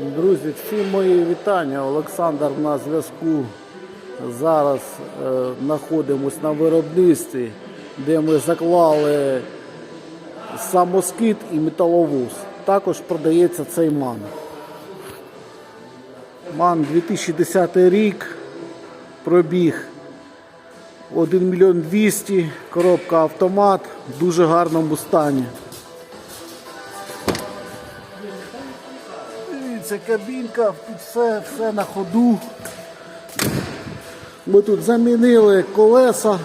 Друзі, всі мої вітання. Олександр на зв'язку. Зараз е, знаходимось на виробництві, де ми заклали самоскид і металовоз. Також продається цей ман. Ман 2010 рік, пробіг 1 мільйон 200, коробка автомат в дуже гарному стані. Дивіться, кабінка, все, все на ходу. Ми тут замінили колеса,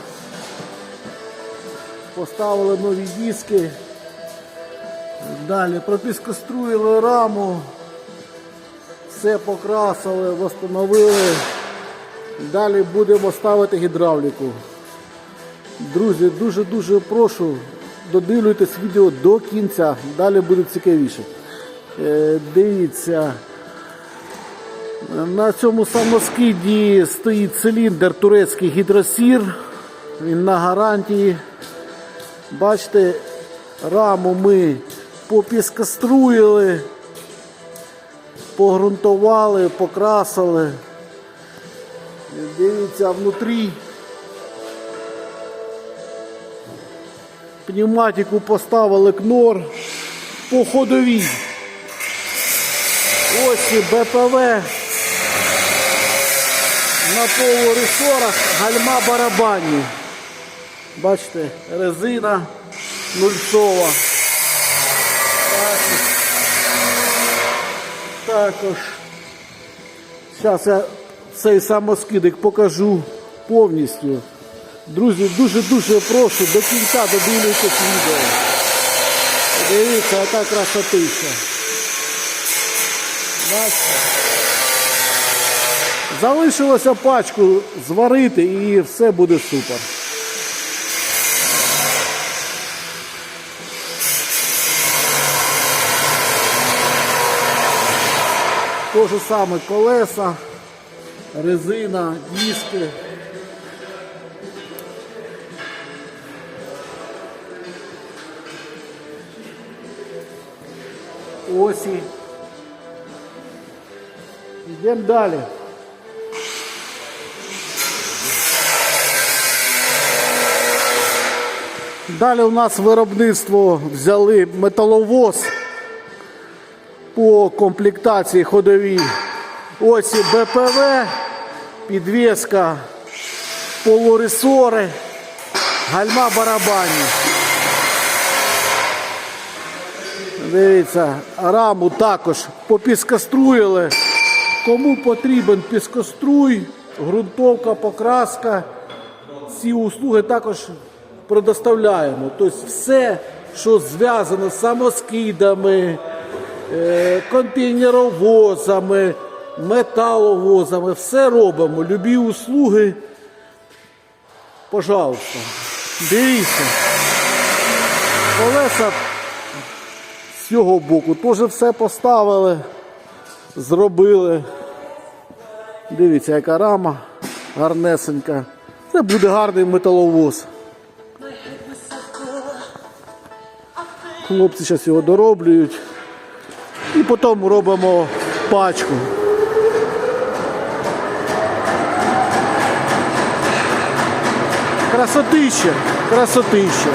поставили нові диски, далі пропіскоструїли раму, все покрасили, встановили. Далі будемо ставити гідравліку. Друзі, дуже-дуже прошу, додивлюйтесь відео до кінця, далі буде цікавіше. Е, Дивіться, на цьому самоскиді стоїть циліндр турецький гідросір. Він на гарантії. Бачите, раму ми попіскаструїли, погрунтували, покрасили. Дивіться, внутрі пневматику поставили кнор по ходовій. Ось і БПВ на полуресорах гальма барабанні. Бачите, резина нульцова. Також. Зараз я цей самоскидик покажу повністю. Друзі, дуже-дуже прошу до кінця додивлюйтесь відео. Дивіться, яка красотища. Залишилося пачку зварити і все буде супер. То же саме колеса, резина, диски. Осі. Йдемо далі. Далі у нас виробництво взяли металовоз по комплектації ходовій. Ось і БПВ, підвіска, полуресори, гальма барабанні. Дивіться, раму також попіскоструїли. Кому потрібен піскоструй, ґрунтовка, покраска, ці услуги також предоставляємо. Тобто все, що зв'язано з самоскидами, е, контейнеровозами, металовозами, все робимо. Любі услуги, пожалуйста. Дивіться. Колеса з цього боку теж все поставили, зробили. Дивіться, яка рама гарнесенька. Це буде гарний металовоз. Хлопці зараз його дороблюють. І потім робимо пачку. Красотища, красотища.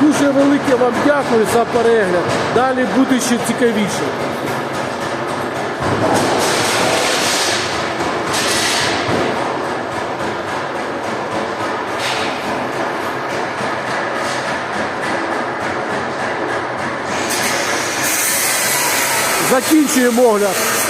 Дуже велике вам дякую за перегляд. Далі буде ще цікавіше. Закінчуємо огляд.